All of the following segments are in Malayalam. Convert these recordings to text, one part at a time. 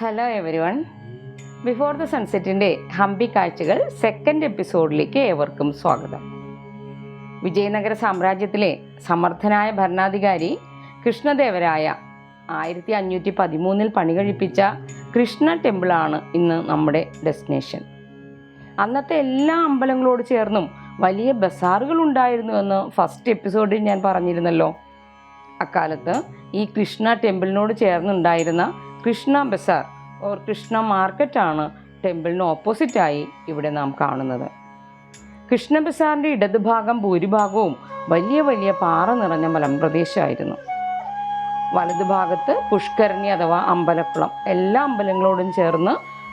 Hello everyone before the സൺസെറ്റിന്റെ ഹംപി കാഴ്ചകൾ സെക്കൻഡ് എപ്പിസോഡിലേക്ക് ഏവർക്കും സ്വാഗതം. വിജയനഗര സാമ്രാജ്യത്തിലെ സമർത്ഥനായ ഭരണാധികാരി കൃഷ്ണദേവരായ ആയിരത്തി അഞ്ഞൂറ്റി പതിമൂന്നിൽ പണി കഴിപ്പിച്ച കൃഷ്ണ ടെമ്പിളാണ് ഇന്ന് നമ്മുടെ ഡെസ്റ്റിനേഷൻ അന്നത്തെ എല്ലാ അമ്പലങ്ങളോട് ചേർന്നും വലിയ ബസാറുകൾ ഉണ്ടായിരുന്നുവെന്ന് ഫസ്റ്റ് എപ്പിസോഡിൽ ഞാൻ പറഞ്ഞിരുന്നല്ലോ. അക്കാലത്ത് ഈ കൃഷ്ണ ടെമ്പിളിനോട് ചേർന്നുണ്ടായിരുന്ന കൃഷ്ണ ബസാർ ഓർ കൃഷ്ണ മാർക്കറ്റാണ് ടെമ്പിളിന് ഓപ്പോസിറ്റായി ഇവിടെ നാം കാണുന്നത്. കൃഷ്ണ ബസാറിന്റെ ഇടതുഭാഗം ഭൂരിഭാഗവും വലിയ വലിയ പാറ നിറഞ്ഞ മലമ്പ്രദേശമായിരുന്നു വലതുഭാഗത്ത് പുഷ്കരണി അഥവാ അമ്പലക്കുളം. എല്ലാ അമ്പലങ്ങളോടും ചേർന്ന്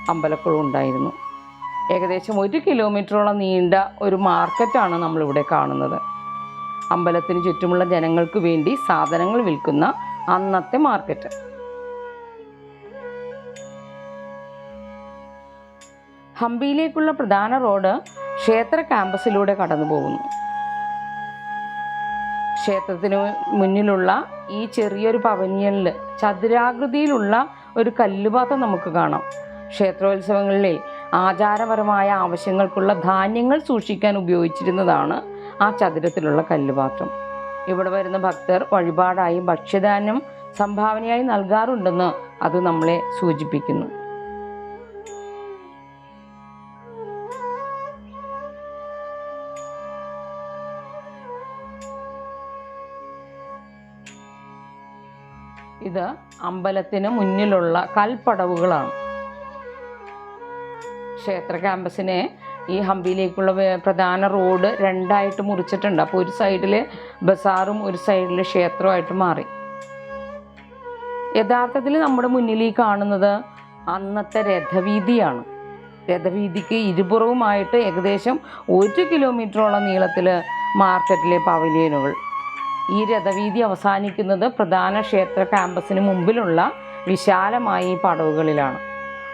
അമ്പലക്കുളം ഉണ്ടായിരുന്നു. ഏകദേശം ഒരു കിലോമീറ്ററോളം നീണ്ട ഒരു മാർക്കറ്റാണ് നമ്മളിവിടെ കാണുന്നത്. അമ്പലത്തിന് ചുറ്റുമുള്ള ജനങ്ങൾക്ക് വേണ്ടി സാധനങ്ങൾ വിൽക്കുന്ന അന്നത്തെ മാർക്കറ്റ് ഹംപിയിലേക്കുള്ള പ്രധാന റോഡ് ക്ഷേത്ര ക്യാമ്പസിലൂടെ കടന്നു പോകുന്നു ക്ഷേത്രത്തിന് മുന്നിലുള്ള ഈ ചെറിയൊരു പവനിയനിൽ ചതുരാകൃതിയിലുള്ള ഒരു കല്ലുപാത്രം നമുക്ക് കാണാം. ക്ഷേത്രോത്സവങ്ങളിലെ ആചാരപരമായ ആവശ്യങ്ങൾക്കുള്ള ധാന്യങ്ങൾ സൂക്ഷിക്കാൻ ഉപയോഗിച്ചിരുന്നതാണ് ആ ചതുരത്തിലുള്ള കല്ലുപാത്രം. ഇവിടെ വരുന്ന ഭക്തർ വഴിപാടായി ഭക്ഷ്യധാന്യം സംഭാവനയായി നൽകാറുണ്ടെന്ന് അത് നമ്മളെ സൂചിപ്പിക്കുന്നു. ഇത് അമ്പലത്തിന് മുന്നിലുള്ള കൽപ്പടവുകളാണ്. ക്ഷേത്ര ക്യാമ്പസിനെ ഈ ഹംപിയിലേക്കുള്ള പ്രധാന റോഡ് രണ്ടായിട്ട് മുറിച്ചിട്ടുണ്ട്. അപ്പോൾ ഒരു സൈഡിൽ ബസാറും ഒരു സൈഡിൽ ക്ഷേത്രമായിട്ട് മാറി. യഥാർത്ഥത്തിൽ നമ്മുടെ മുന്നിൽ ഈ കാണുന്നത് അന്നത്തെ രഥവീതിയാണ്. രഥവീതിക്ക് ഇരുപുറവുമായിട്ട് ഏകദേശം ഒരു കിലോമീറ്ററോളം നീളത്തിൽ മാർക്കറ്റിലെ പവലിയനുകൾ ഈ രഥവീതി അവസാനിക്കുന്നത് പ്രധാന ക്ഷേത്ര ക്യാമ്പസിന് മുമ്പിലുള്ള വിശാലമായ ഈ പടവുകളിലാണ്.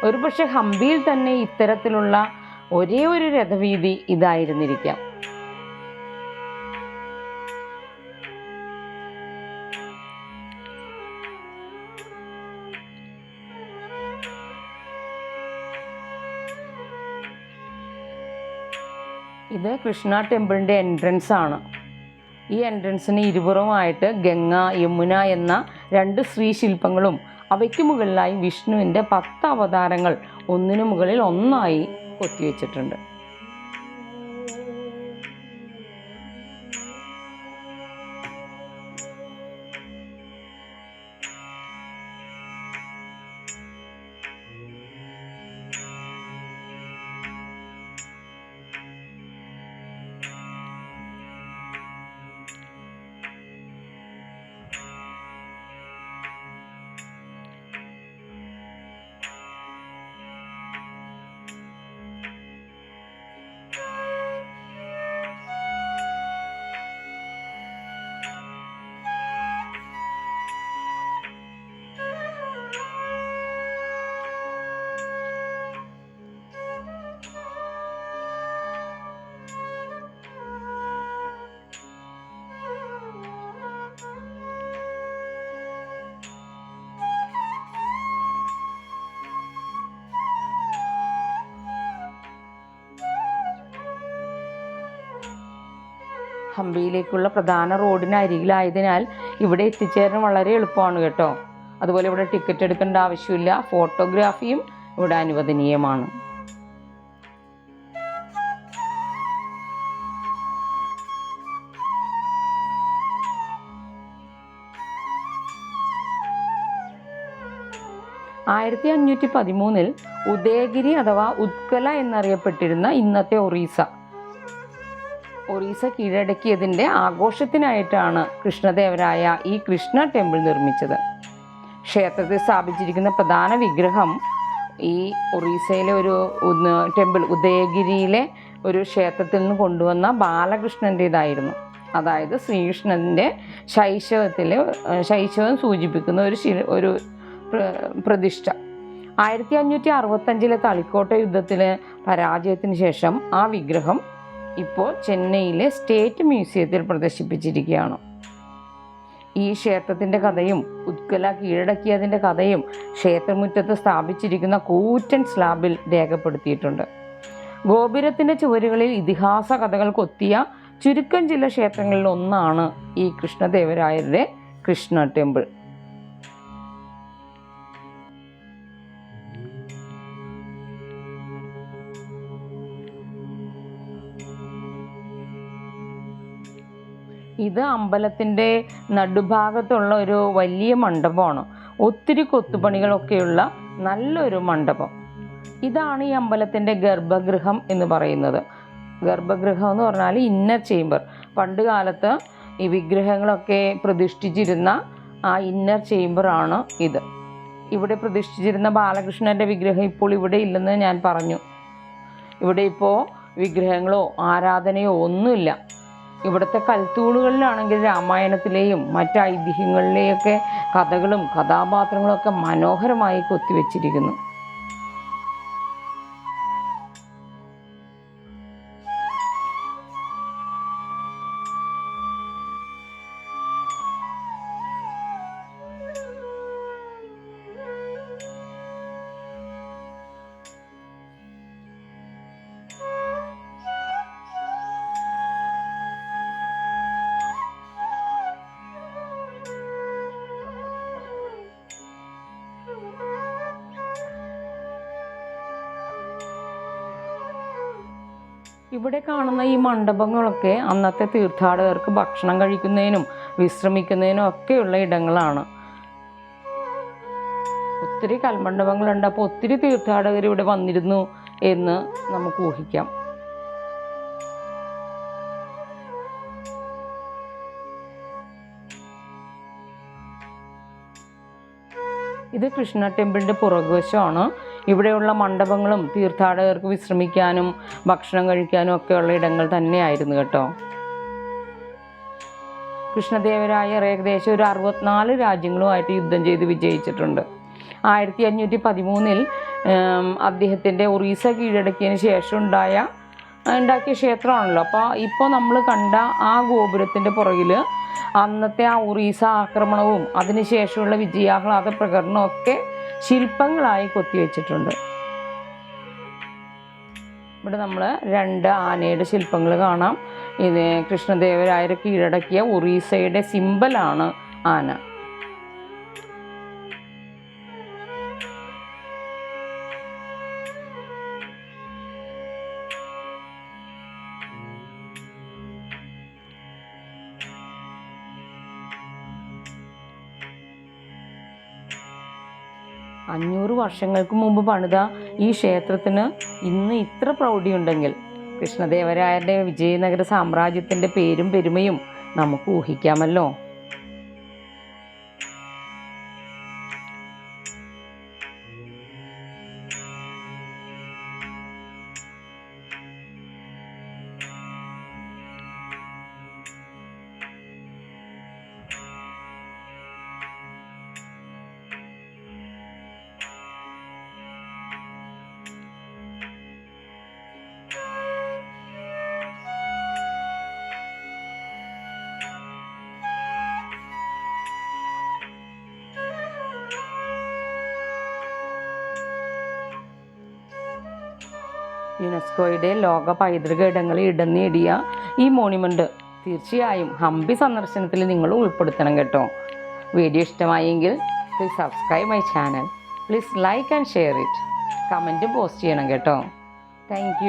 ഒരുപക്ഷെ ഹംപിയിൽ തന്നെ ഇത്തരത്തിലുള്ള ഒരേ ഒരു രഥവീതി ഇതായിരുന്നിരിക്കാം. ഇത് കൃഷ്ണ ടെമ്പിളിന്റെ എൻട്രൻസ് ആണ്. ഈ എൻട്രൻസിന് ഇരുപുറമായിട്ട് ഗംഗ യമുന എന്ന രണ്ട് ശ്രീശില്പങ്ങളും അവയ്ക്ക് മുകളിലായി വിഷ്ണുവിന്റെ പത്ത് അവതാരങ്ങൾ ഒന്നിനു മുകളിൽ ഒന്നായി കൊത്തിവെച്ചിട്ടുണ്ട്. ഹംപിയിലേക്കുള്ള പ്രധാന റോഡിന് അരികിലായതിനാൽ ഇവിടെ എത്തിച്ചേരാൻ വളരെ എളുപ്പമാണ് കേട്ടോ. അതുപോലെ ഇവിടെ ടിക്കറ്റ് എടുക്കേണ്ട ആവശ്യമില്ല. ഫോട്ടോഗ്രാഫിയും ഇവിടെ അനുവദനീയമാണ്. ആയിരത്തി അഞ്ഞൂറ്റി പതിമൂന്നിൽ ഉദയഗിരി അഥവാ ഉത്കല എന്നറിയപ്പെട്ടിരുന്ന ഇന്നത്തെ ഒറീസ. ഒറീസ കീഴടക്കിയതിന്റെ ആഘോഷത്തിനായിട്ടാണ് കൃഷ്ണദേവരായ ഈ കൃഷ്ണ ടെമ്പിൾ നിർമ്മിച്ചത്. ക്ഷേത്രത്തിൽ സ്ഥാപിച്ചിരിക്കുന്ന പ്രധാന വിഗ്രഹം ഈ ഒറീസയിലെ ഒരു ടെമ്പിൾ ഉദയഗിരിയിലെ ഒരു ക്ഷേത്രത്തിൽ നിന്ന് കൊണ്ടുവന്ന ബാലകൃഷ്ണന്റേതായിരുന്നു അതായത് ശ്രീകൃഷ്ണന്റെ ശൈശവത്തിലെ ശൈശവം സൂചിപ്പിക്കുന്ന ഒരു ശില ഒരു പ്രതിഷ്ഠ. ആയിരത്തി അഞ്ഞൂറ്റി അറുപത്തഞ്ചിലെ തളിക്കോട്ട യുദ്ധത്തിലെ പരാജയത്തിന് ശേഷം ആ വിഗ്രഹം ഇപ്പോൾ ചെന്നൈയിലെ സ്റ്റേറ്റ് മ്യൂസിയത്തിൽ പ്രദർശിപ്പിച്ചിരിക്കുകയാണ്. ഈ ക്ഷേത്രത്തിന്റെ കഥയും ഉത്കല കീഴടക്കിയതിന്റെ കഥയും ക്ഷേത്രമുറ്റത്ത് സ്ഥാപിച്ചിരിക്കുന്ന കൂറ്റൻ സ്ലാബിൽ രേഖപ്പെടുത്തിയിട്ടുണ്ട്. ഗോപുരത്തിന്റെ ചുവരുകളിൽ ഇതിഹാസ കഥകൾ കൊത്തിയ ചുരുക്കം ചില ക്ഷേത്രങ്ങളിൽ ഒന്നാണ് ഈ കൃഷ്ണദേവരായരുടെ കൃഷ്ണ ടെമ്പിൾ. ഇത് അമ്പലത്തിന്റെ നടുഭാഗത്തുള്ള ഒരു വലിയ മണ്ഡപമാണ്. ഒത്തിരി കൊത്തുപണികളൊക്കെയുള്ള നല്ലൊരു മണ്ഡപം. ഇതാണ് ഈ അമ്പലത്തിന്റെ ഗർഭഗൃഹം എന്ന് പറയുന്നത്. ഗർഭഗൃഹം എന്ന് പറഞ്ഞാൽ ഇന്നർ ചേംബർ. പണ്ട് കാലത്ത് ഈ വിഗ്രഹങ്ങളൊക്കെ പ്രതിഷ്ഠിച്ചിരുന്ന ആ ഇന്നർ ചേംബറാണ് ഇത്. ഇവിടെ പ്രതിഷ്ഠിച്ചിരുന്ന ബാലകൃഷ്ണന്റെ വിഗ്രഹം ഇപ്പോൾ ഇവിടെ ഇല്ലെന്ന് ഞാൻ പറഞ്ഞു. ഇവിടെ ഇപ്പോൾ വിഗ്രഹങ്ങളോ ആരാധനയോ ഒന്നുമില്ല. ഇവിടുത്തെ കൽത്തൂണുകളിലാണെങ്കിൽ രാമായണത്തിലെയും മറ്റ് ഐതിഹ്യങ്ങളിലെയൊക്കെ കഥകളും കഥാപാത്രങ്ങളൊക്കെ മനോഹരമായി കൊത്തിവെച്ചിരിക്കുന്നു. ഇവിടെ കാണുന്ന ഈ മണ്ഡപങ്ങളൊക്കെ അന്നത്തെ തീർത്ഥാടകർക്ക് ഭക്ഷണം കഴിക്കുന്നതിനും വിശ്രമിക്കുന്നതിനും ഒക്കെയുള്ള ഇടങ്ങളാണ്. ഒത്തിരി കൽമണ്ഡപങ്ങളുണ്ട് അപ്പോൾ ഒത്തിരി തീർത്ഥാടകർ ഇവിടെ വന്നിരുന്നു എന്ന് നമുക്ക് ഊഹിക്കാം. ഇത് കൃഷ്ണ ടെമ്പിളിന്റെ പുറകുവശമാണ്. ഇവിടെയുള്ള മണ്ഡപങ്ങളും തീർത്ഥാടകർക്ക് വിശ്രമിക്കാനും ഭക്ഷണം കഴിക്കാനും ഒക്കെയുള്ള ഇടങ്ങൾ തന്നെയായിരുന്നു കേട്ടോ. കൃഷ്ണദേവരായർ ഏകദേശം ഒരു അറുപത്തിനാല് രാജ്യങ്ങളുമായിട്ട് യുദ്ധം ചെയ്ത് വിജയിച്ചിട്ടുണ്ട്. ആയിരത്തി അഞ്ഞൂറ്റി പതിമൂന്നിൽ അദ്ദേഹത്തിന്റെ ഒറീസ കീഴടക്കിയതിന് ശേഷം ഉണ്ടായ ഉണ്ടാക്കിയ ക്ഷേത്രമാണല്ലോ. അപ്പോൾ ഇപ്പോൾ നമ്മൾ കണ്ട ആ ഗോപുരത്തിന്റെ പുറകിൽ അന്നത്തെ ആ ഒറീസ ആക്രമണവും അതിനുശേഷമുള്ള വിജയാഹ്ലാദ പ്രകടനവും ഒക്കെ ശില്പങ്ങളായി കൊത്തിവെച്ചിട്ടുണ്ട് ഇവിടെ നമ്മൾ രണ്ട് ആനയുടെ ശില്പങ്ങൾ കാണാം. ഇത് കൃഷ്ണദേവരായരെ കീഴടക്കിയ ഒറീസയുടെ സിമ്പലാണ് ആന. അഞ്ഞൂറ് വർഷങ്ങൾക്ക് മുമ്പ് പണിത ഈ ക്ഷേത്രത്തിന് ഇന്ന് ഇത്ര പ്രൗഢിയുണ്ടെങ്കിൽ കൃഷ്ണദേവരായരുടെ വിജയനഗര സാമ്രാജ്യത്തിന്റെ പേരും പെരുമയും നമുക്ക് ഊഹിക്കാമല്ലോ. യുനെസ്കോയുടെ ലോക പൈതൃക ഇടങ്ങളിൽ ഇടം നേടിയ ഈ മോണുമെന്റ് തീർച്ചയായും ഹംപി സന്ദർശനത്തിൽ നിങ്ങൾ ഉൾപ്പെടുത്തണം കേട്ടോ. വീഡിയോ ഇഷ്ടമായെങ്കിൽ please subscribe my channel please like and share it കമന്റും post ചെയ്യണം കേട്ടോ. താങ്ക്